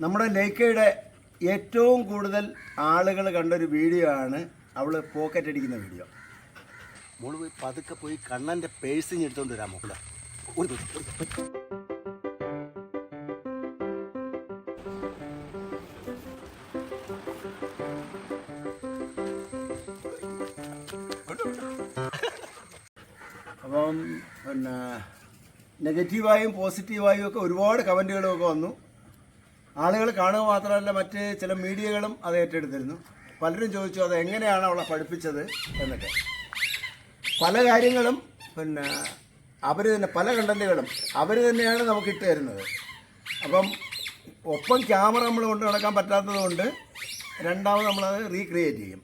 നമ്മുടെ ലേക്കയുടെ ഏറ്റവും കൂടുതൽ ആളുകൾ കണ്ടൊരു വീഡിയോ ആണ് അവൾ പോക്കറ്റ് അടിക്കുന്ന വീഡിയോ. മോൾ പോയി പതുക്കെ പോയി കണ്ണന്റെ പേഴ്സിങ് എടുത്തോണ്ട് വരാൻ മോള. ഒരു അപ്പം പിന്നെ നെഗറ്റീവായും പോസിറ്റീവായും ഒക്കെ ഒരുപാട് കമന്റുകളും ഒക്കെ വന്നു. ആളുകൾ കാണുക മാത്രമല്ല മറ്റ് ചില മീഡിയകളും അത് ഏറ്റെടുത്തിരുന്നു. പലരും ചോദിച്ചു അത് എങ്ങനെയാണ് അവളെ പഠിപ്പിച്ചത് എന്നൊക്കെ. പല കാര്യങ്ങളും പിന്നെ അവർ തന്നെ പല കണ്ടന്റുകളും അവർ തന്നെയാണ് നമുക്ക് ഇട്ട് തരുന്നത്. അപ്പം ഒപ്പം ക്യാമറ നമ്മൾ കൊണ്ട് നടക്കാൻ പറ്റാത്തത് കൊണ്ട് രണ്ടാമത് നമ്മളത് റീക്രിയേറ്റ് ചെയ്യും.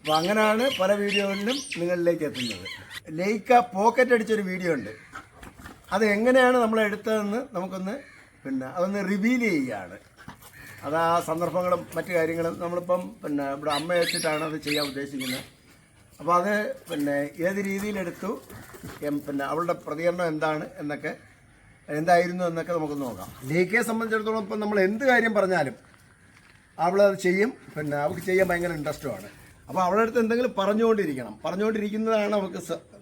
അപ്പോൾ അങ്ങനെയാണ് പല വീഡിയോകളിലും നിങ്ങളിലേക്ക് എത്തുന്നത്. ലൈക്ക പോക്കറ്റ് അടിച്ചൊരു വീഡിയോ ഉണ്ട്. അത് എങ്ങനെയാണ് നമ്മൾ എടുത്തതെന്ന് നമുക്കൊന്ന് പിന്നെ അതൊന്ന് റിവീൽ ചെയ്യുകയാണ് അത് ആ സന്ദർഭങ്ങളും മറ്റു കാര്യങ്ങളും നമ്മളിപ്പം പിന്നെ ഇവിടെ അമ്മ വെച്ചിട്ടാണ് അത് ചെയ്യാൻ ഉദ്ദേശിക്കുന്നത്. അപ്പോൾ അത് പിന്നെ ഏത് രീതിയിലെടുത്തു പിന്നെ അവളുടെ പ്രതികരണം എന്താണ് എന്നൊക്കെ എന്തായിരുന്നു എന്നൊക്കെ നമുക്ക് നോക്കാം. ലേഖയെ സംബന്ധിച്ചിടത്തോളം ഇപ്പം നമ്മൾ എന്ത് കാര്യം പറഞ്ഞാലും അവളത് ചെയ്യും പിന്നെ അവൾക്ക് ചെയ്യാൻ ഭയങ്കര ഇൻട്രസ്റ്റുമാണ് അപ്പോൾ അവളുടെ അടുത്ത് എന്തെങ്കിലും പറഞ്ഞുകൊണ്ടിരിക്കണം. പറഞ്ഞുകൊണ്ടിരിക്കുന്നതാണ് അവൾക്ക്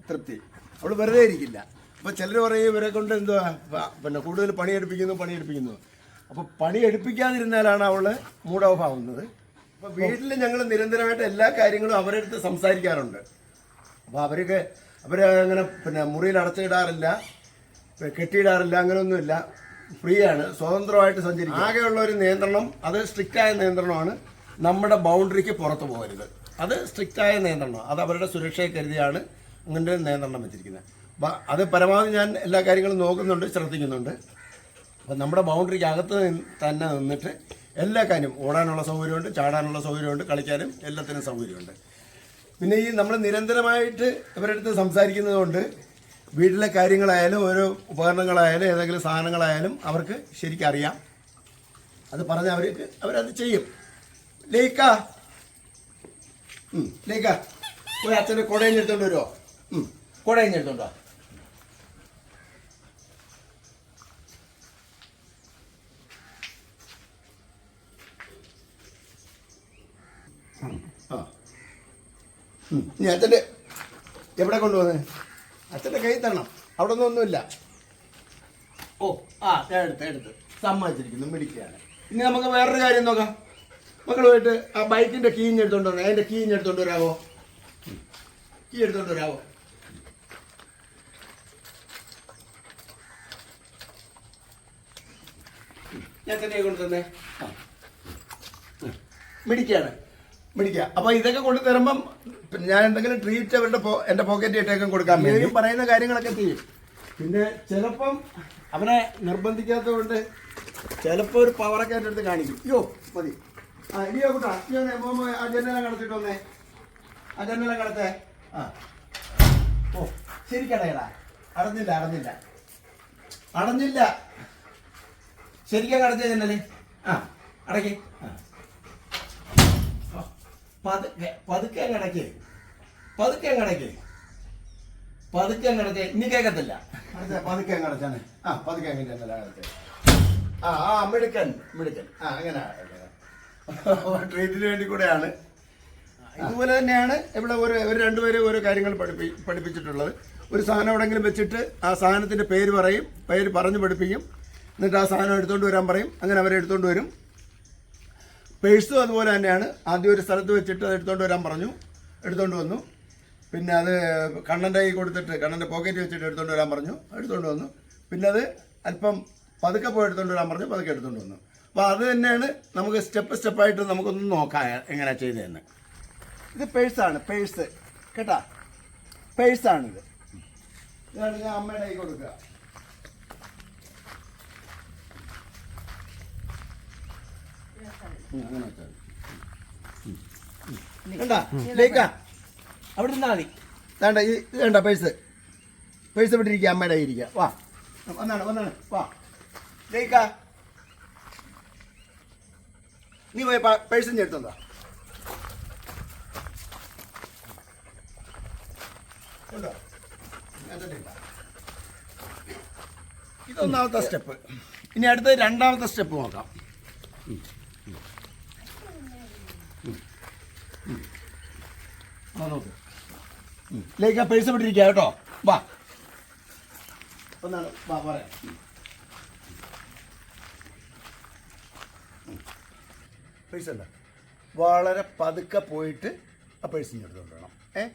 തൃപ്തി. അവൾ വെറുതെ ഇരിക്കില്ല. അപ്പോൾ ചിലർ പറയും ഇവരെ കൊണ്ട് എന്തുവാ? പിന്നെ കൂടുതൽ പണിയെടുപ്പിക്കുന്നു പണിയെടുപ്പിക്കുന്നു. അപ്പോൾ പണി എടുപ്പിക്കാതിരുന്നാലാണ് അവൾ മൂഡ് ഓഫ് ആവുന്നത്. അപ്പോൾ വീട്ടിൽ ഞങ്ങൾ നിരന്തരമായിട്ട് എല്ലാ കാര്യങ്ങളും അവരുടെ അടുത്ത് സംസാരിക്കാറുണ്ട്. അപ്പോൾ അവർക്ക് അവർ അങ്ങനെ പിന്നെ മുറിയിൽ അടച്ചിടാറില്ല കെട്ടിയിടാറില്ല അങ്ങനെയൊന്നുമില്ല. ഫ്രീ ആണ് സ്വതന്ത്രമായിട്ട് സഞ്ചരിക്കും. ആകെയുള്ള ഒരു നിയന്ത്രണം അത് സ്ട്രിക്റ്റായ നിയന്ത്രണമാണ് നമ്മുടെ ബൗണ്ടറിക്ക് പുറത്ത് പോകരുത്. അത് സ്ട്രിക്റ്റായ നിയന്ത്രണം അത് അവരുടെ സുരക്ഷയെ കരുതിയാണ് അങ്ങനെ ഒരു നിയന്ത്രണം വെച്ചിരിക്കുന്നത്. അത് പരമാവധി ഞാൻ എല്ലാ കാര്യങ്ങളും നോക്കുന്നുണ്ട് ശ്രദ്ധിക്കുന്നുണ്ട്. അപ്പം നമ്മുടെ ബൗണ്ടറിക്ക് അകത്ത് തന്നെ നിന്നിട്ട് എല്ലാ കാര്യം ഓടാനുള്ള സൗകര്യമുണ്ട് ചാടാനുള്ള സൗകര്യമുണ്ട് കളിക്കാനും എല്ലാത്തിനും സൗകര്യമുണ്ട്. പിന്നെ ഈ നമ്മൾ നിരന്തരമായിട്ട് ഇവരുടെ അടുത്ത് സംസാരിക്കുന്നതുകൊണ്ട് വീട്ടിലെ കാര്യങ്ങളായാലും ഓരോ ഉപകരണങ്ങളായാലും ഏതെങ്കിലും സാധനങ്ങളായാലും അവർക്ക് ശരിക്കും അറിയാം. അത് പറഞ്ഞ് അവർക്ക് അവരത് ചെയ്യും. ലേക്ക ലേക്ക ഒരു അച്ഛന്റെ കുടയിൽ എടുത്തോണ്ട് വരുമോ കുടയിൽ എടുത്തോണ്ടോ ഇനി അച്ഛന്റെ എവിടെ കൊണ്ടുപോകുന്നത് അച്ഛന്റെ കൈ തരണം. അവിടെ ഒന്നും ഒന്നുമില്ല. ഓ ആ എടുത്ത് എടുത്ത് സമ്മതിച്ചിരിക്കുന്നു മിടിക്കുകയാണ്. ഇനി നമുക്ക് വേറൊരു കാര്യം നോക്കാം. മക്കൾ പോയിട്ട് ആ ബൈക്കിന്റെ കീ എടുത്തോണ്ട് വന്നേ. അതിന്റെ കീ എടുത്തോണ്ട് വരാവോ? കീ എടുത്തോണ്ട് വരാവോ? ഞാൻ തന്നെ കൊണ്ട് തന്നെ ആ. മിടിക്കാണ് മിടിക്കുക അപ്പൊ ഇതൊക്കെ കൊണ്ടു തരുമ്പം ഞാൻ എന്തെങ്കിലും ട്രീറ്റ് അവരുടെ എന്റെ പോക്കറ്റ് ഇട്ടേക്കും കൊടുക്കാൻ വേണ്ടി. പറയുന്ന കാര്യങ്ങളൊക്കെ ചെയ്യും. പിന്നെ ചിലപ്പം അവനെ നിർബന്ധിക്കാത്തത് കൊണ്ട് ചിലപ്പോൾ ഒരു പവറൊക്കെ എന്റെ അടുത്ത് കാണിക്കും. അയ്യോ മതി. ആ ഇനിയോ കൂട്ടാ. ഇനിയോ മോമോ ആ ജനല കടത്തിട്ട് വന്നേ. ആ ജനല കടത്തേ ആ. ഓ ശരിക്കടയടാ. അടഞ്ഞില്ല അടഞ്ഞില്ല. അടഞ്ഞില്ല. ശരിക്കാ കടത്തിയ ജനൽ. ആ അടക്കി. ആ. പതുക്കെ പതുക്കെ അങ്ങടക്ക് പതുക്കെ അങ്ങടക്ക് പതുക്കെ അങ്ങടക്ക് ഇനി കേക്കത്തില്ല. പതുക്കെ അങ്ങടച്ചാണ് ആ പതുക്കെ ആ ആ മിടുക്കൻ മിടുക്കൻ. ആ അങ്ങനെ. ട്രീറ്റിന് വേണ്ടി കൂടെയാണ്. ഇതുപോലെ തന്നെയാണ് ഇവിടെ ഒരു ഒരു രണ്ടുപേരും ഓരോ കാര്യങ്ങൾ പഠിപ്പി പഠിപ്പിച്ചിട്ടുള്ളത്. ഒരു സാധനം എവിടെങ്കിലും വെച്ചിട്ട് ആ സാധനത്തിന്റെ പേര് പറയും. പേര് പറഞ്ഞു പഠിപ്പിക്കും. എന്നിട്ട് ആ സാധനം എടുത്തുകൊണ്ട് വരാൻ പറയും. അങ്ങനെ അവരെ എടുത്തുകൊണ്ട് വരും. പേഴ്സും അതുപോലെ തന്നെയാണ്. ആദ്യം ഒരു സ്ഥലത്ത് വെച്ചിട്ട് അത് എടുത്തുകൊണ്ട് വരാൻ പറഞ്ഞു. എടുത്തുകൊണ്ട് വന്നു. പിന്നെ അത് കണ്ണന്റെ കൈ കൊടുത്തിട്ട് കണ്ണന്റെ പോക്കറ്റ് വെച്ചിട്ട് എടുത്തുകൊണ്ട് വരാൻ പറഞ്ഞു. എടുത്തുകൊണ്ട് വന്നു. പിന്നെ അത് അല്പം പതുക്കെ പോയി എടുത്തുകൊണ്ട് വരാൻ പറഞ്ഞു. പതുക്കെ എടുത്തുകൊണ്ട് വന്നു. അപ്പോൾ അത് തന്നെയാണ് നമുക്ക് സ്റ്റെപ്പ് സ്റ്റെപ്പായിട്ട് നമുക്കൊന്ന് നോക്കാം എങ്ങനെ ചെയ്തതെന്ന് ഇത് പേഴ്സാണ്. പേഴ്സ്. കേട്ടാ? പേഴ്സാണിത്. ഇതാണ് ഞാൻ അമ്മയുടെ കൈ കൊടുക്കുക ഉം, അങ്ങനെ വെച്ചാൽ മതി. കണ്ടാ? ലേക്കാ അവിടെ നിന്നാ മതി. വേണ്ട ഈ വേണ്ട പേഴ്സ്? പേഴ്സ് വിട്ടിരിക്കുക അമ്മയുടെ ഇരിക്കുക വാ. വന്നാണ് വന്നാണ്. വാ. ലേക്ക നീ പോയി പേഴ്സിന്റെ എടുത്തോണ്ടാ. ഇതൊന്നാമത്തെ സ്റ്റെപ്പ്. ഇനി അടുത്ത രണ്ടാമത്തെ സ്റ്റെപ്പ് നോക്കാം. നോക്ക് ലേക്ക് ആ പേഴ്സ് വിട്ടിരിക്കുക കേട്ടോ. വാ. ഒന്നാണ്. വാ പറയാം അല്ല. വളരെ പതുക്കെ പോയിട്ട് ആ ഇങ്ങ് എടുത്തുകൊണ്ട് വേണം ഏ?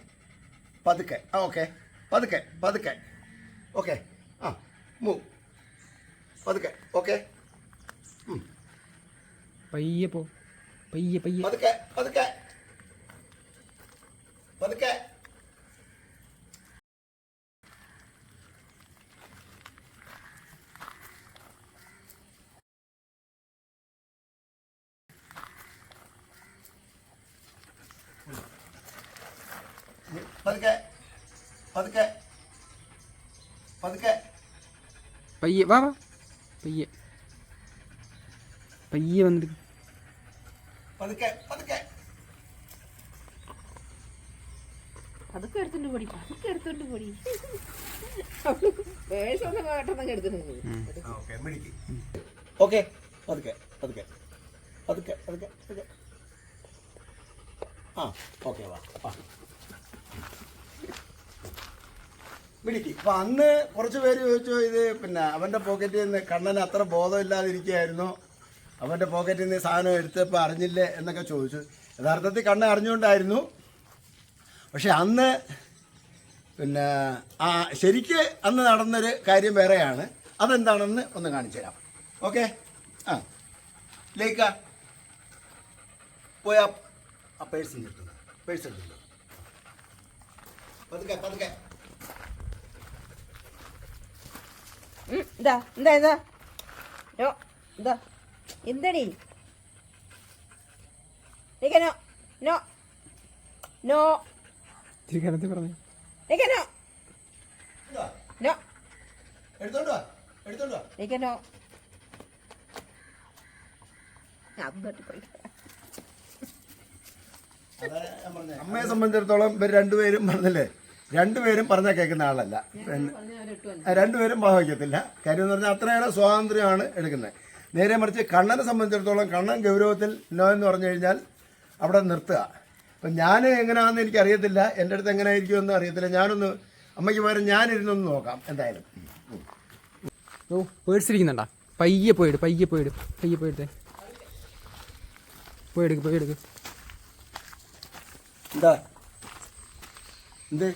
പതുക്കെ. ആ ഓക്കെ പതുക്കെ പതുക്കെ. ഓക്കെ ആ മൂ പതുക്കെ. ഓക്കെ പയ്യെ പോ. പയ്യെ പയ്യെ. പതുക്കെ പതുക്കെ. പതുക്കെ. പതുക്കെ. പതുക്കെ. പയ്യെ വാ വാ. പയ്യെ. പയ്യെ വന്നിട്ട്. പതുക്കെ പതുക്കെ. അതൊക്കെ എടുത്തോണ്ട് പോടി അതൊക്കെ എടുത്തോണ്ട് പോടി. വേഷം കേട്ടൊന്നും എടുത്തിട്ടുണ്ട് ഓക്കെ മിടിക്ക് ഓക്കെ പതുക്കെ പതുക്കെ. പതുക്കെ പതുക്കെ പതുക്കെ. ആ ഓക്കെ വാ വാ. മിടിക്ക് അപ്പൊ അന്ന് കുറച്ച് പേര് ചോദിച്ചു ഇത് പിന്നെ അവന്റെ പോക്കറ്റിൽ നിന്ന് കണ്ണന് അത്ര ബോധമില്ലാതിരിക്കുകയായിരുന്നു. അവന്റെ പോക്കറ്റിൽ നിന്ന് സാധനം എടുത്തപ്പോൾ അറിഞ്ഞില്ലേ? എന്നൊക്കെ ചോദിച്ചു. യഥാർത്ഥത്തിൽ കണ്ണ് അറിഞ്ഞുകൊണ്ടായിരുന്നു. പക്ഷെ അന്ന് പിന്നെ ആ ശരിക്ക് അന്ന് നടന്നൊരു കാര്യം വേറെയാണ്. അതെന്താണെന്ന് ഒന്ന് കാണിച്ചു തരാം. ഓക്കെ? ആ. ലേക്ക പോയാ ആ പേഴ്സ് കിട്ടുന്നു പേഴ്സ് കിട്ടുന്നു പതുക്കെ പതുക്കെ. ഉം, ഇതാ എന്താ ഇതാ? നോ എന്താ എന്തടി? No no no. ഇത്തിരി കനത്തി പറഞ്ഞു നോ. നോ. എടുത്തോണ്ട് വാ എടുത്തോണ്ട് വാ. നോ. അത് തട്ടിപ്പോയി അമ്മയെ സംബന്ധിച്ചിടത്തോളം ഇവർ രണ്ടുപേരും പറഞ്ഞില്ലേ? രണ്ടുപേരും പറഞ്ഞാൽ കേൾക്കുന്ന ആളല്ല. രണ്ടുപേരും ഭാവിക്കത്തില്ല കാര്യം എന്ന് പറഞ്ഞാൽ അത്രയേറെ സ്വാതന്ത്ര്യമാണ് എടുക്കുന്നത്. നേരെ മറിച്ച് കണ്ണനെ സംബന്ധിച്ചിടത്തോളം കണ്ണൻ ഗൗരവത്തിൽ നോ എന്ന് പറഞ്ഞു കഴിഞ്ഞാൽ അവിടെ നിർത്തുക. അപ്പം ഞാൻ എങ്ങനെയാണെന്ന് എനിക്ക് അറിയത്തില്ല എന്റെ അടുത്ത് എങ്ങനെ ആയിരിക്കുമെന്ന് അറിയത്തില്ല. ഞാനൊന്ന് അമ്മയ്ക്ക് പകരം ഞാനിരുന്നൊന്ന് നോക്കാം എന്തായാലും. ഓ പേഴ്സ് ഇരിക്കുന്നുണ്ടാ പയ്യെ പോയിട് പയ്യെ പോയിട് പയ്യെ പോയിടത്തെ പോയെടുക്ക് പോയെടുക്ക് എന്താ? എന്ത്?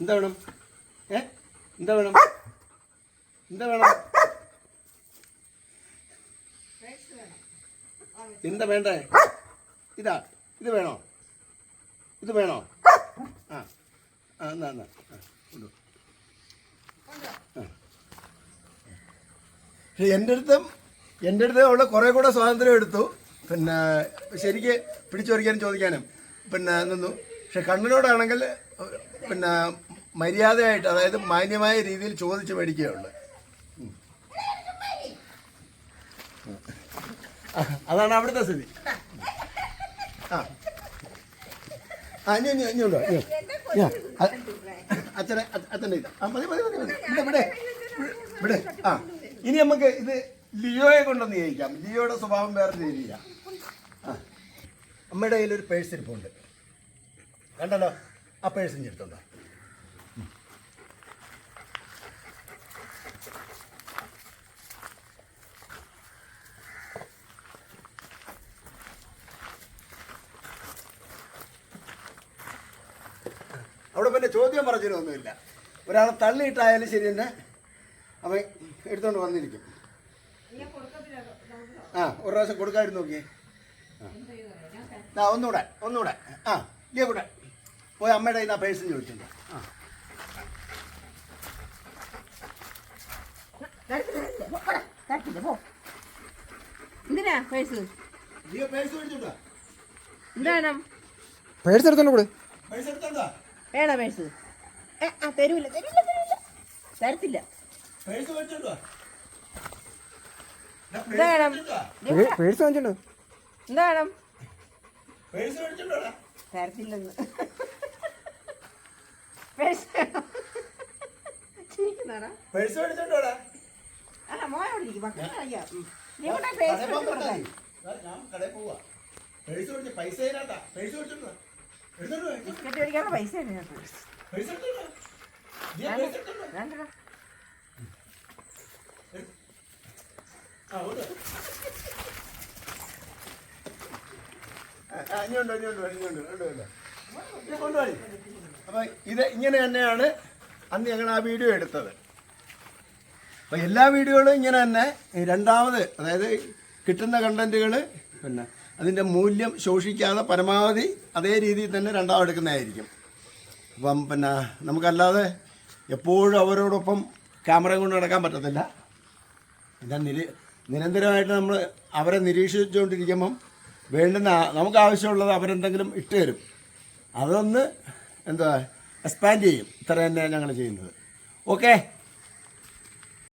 എന്താ വേണം? ഏ? എന്താ വേണം? എന്താ വേണം? എന്താ വേണ്ടേ? ഇതാ ഇത് വേണോ? ഇത് വേണോ? ആ ആ എന്നാ എന്നാ എന്റെ അടുത്തും എന്റെ അടുത്ത് അവൾ കുറേ കൂടെ സ്വാതന്ത്ര്യം എടുത്തു. പിന്നെ ശരിക്ക് പിടിച്ചു വരയ്ക്കാനും ചോദിക്കാനും. പിന്നെ നിന്നു. പക്ഷെ കണ്ണിനോടാണെങ്കിൽ പിന്നെ മര്യാദയായിട്ട് അതായത് മാന്യമായ രീതിയിൽ ചോദിച്ച് മേടിക്കുകയുള്ളു. അതാണ് അവിടുത്തെ സ്ഥിതി. ആ. ആ ഇനി ഇനി ഇനി ഉണ്ടോ? അച്ഛനെ അച്ഛന്റെ ഇത്. ആ മതി മതി മതി മതി. ഇവിടെ ഇവിടെ ഇവിടെ ആ. ഇനി നമുക്ക് ഇത് ലിയോയെ കൊണ്ടൊന്ന് ജയിക്കാം ലിയോയുടെ സ്വഭാവം വേറെ രീതിയിലാണ് ആ. അമ്മയുടെ കയ്യിൽ ഒരു പേഴ്സ് ഇരിപ്പുണ്ട്. കണ്ടല്ലോ? ആ പേഴ്സ് ഇഞ്ഞ് അവിടെ പിന്നെ ചോദ്യം പറഞ്ഞതിനൊന്നുമില്ല ഒരാളെ തള്ളിയിട്ടായാലും ശരി തന്നെ അവൻ എടുത്തോണ്ട് വന്നിരിക്കും. ആ ഒരു പ്രാവശ്യം കൊടുക്കാതിരുന്നു നോക്കിയേ. ആ. ഒന്നുകൂടെ ഒന്നുകൂടെ. ആ ഇല്ലേ കൂടെ. പോയി അമ്മയുടെ കയ്യിൽ നിന്ന് ആ പേഴ്സ് ചോദിച്ചിട്ടുണ്ട് എന്തിനാ പേഴ്സ്? ലിയോ പേഴ്സ് മേടിച്ചോണ്ടോ എന്താണ് പേഴ്സ് എടുത്തോണ്ട് കൂടെ. പേഴ്സ് എടുത്തോണ്ടോ വേണോ പേഴ്സ്? ആ തരൂല തരൂല തരൂല. തരത്തില്ല. പേഴ്സ് മേടിച്ചോണ്ടോ പേഴ്സ് പേഴ്സ് തരത്തില്ലെന്ന്. പേഴ്സ് പേഴ്സ് മേടിച്ചോണ്ടോടാ അല്ല മോനോട് ഇരിക്കും മക്കളെ അറിയാം നീ പേസ്റ്റ് കടയിൽ കൊടുക്കാൻ ഞാൻ കടയിൽ പോവാ. പേഴ്സ് കൊടുത്ത് പൈസ തരാട്ടാ. പേഴ്സ് കൊടുത്തിട്ടുണ്ടോ ബിസ്ക്കറ്റ് മേടിക്കാനുള്ള പൈസ. പേഴ്സ് ആ പേഴ്സ്. ആ, കൊണ്ട് ആ, ആ, വാ, ഇങ്ങോട്ട് വാ. ഇത് കൊണ്ടുപോയി അപ്പൊ ഇത് ഇങ്ങനെ തന്നെയാണ് അന്ന് ഞങ്ങൾ ആ വീഡിയോ എടുത്തത്. അപ്പൊ എല്ലാ വീഡിയോകളും ഇങ്ങനെ തന്നെ രണ്ടാമത് അതായത് കിട്ടുന്ന കണ്ടന്റുകൾ പിന്നെ അതിന്റെ മൂല്യം ശോഷിക്കാതെ പരമാവധി അതേ രീതിയിൽ തന്നെ രണ്ടാമത് എടുക്കുന്നതായിരിക്കും. അപ്പം പിന്നെ നമുക്കല്ലാതെ എപ്പോഴും അവരോടൊപ്പം ക്യാമറ കൊണ്ട് നടക്കാൻ പറ്റത്തില്ല. എന്നാൽ നിര നിരന്തരമായിട്ട് നമ്മൾ അവരെ നിരീക്ഷിച്ചുകൊണ്ടിരിക്കുമ്പം വേണ്ടുന്ന നമുക്ക് ആവശ്യമുള്ളത് അവരെന്തെങ്കിലും ഇട്ട് തരും അതൊന്ന് എന്താ എക്സ്പാൻഡ് ചെയ്യും. ഇത്ര തന്നെ ഞങ്ങൾ ചെയ്യുന്നത്. ഓക്കെ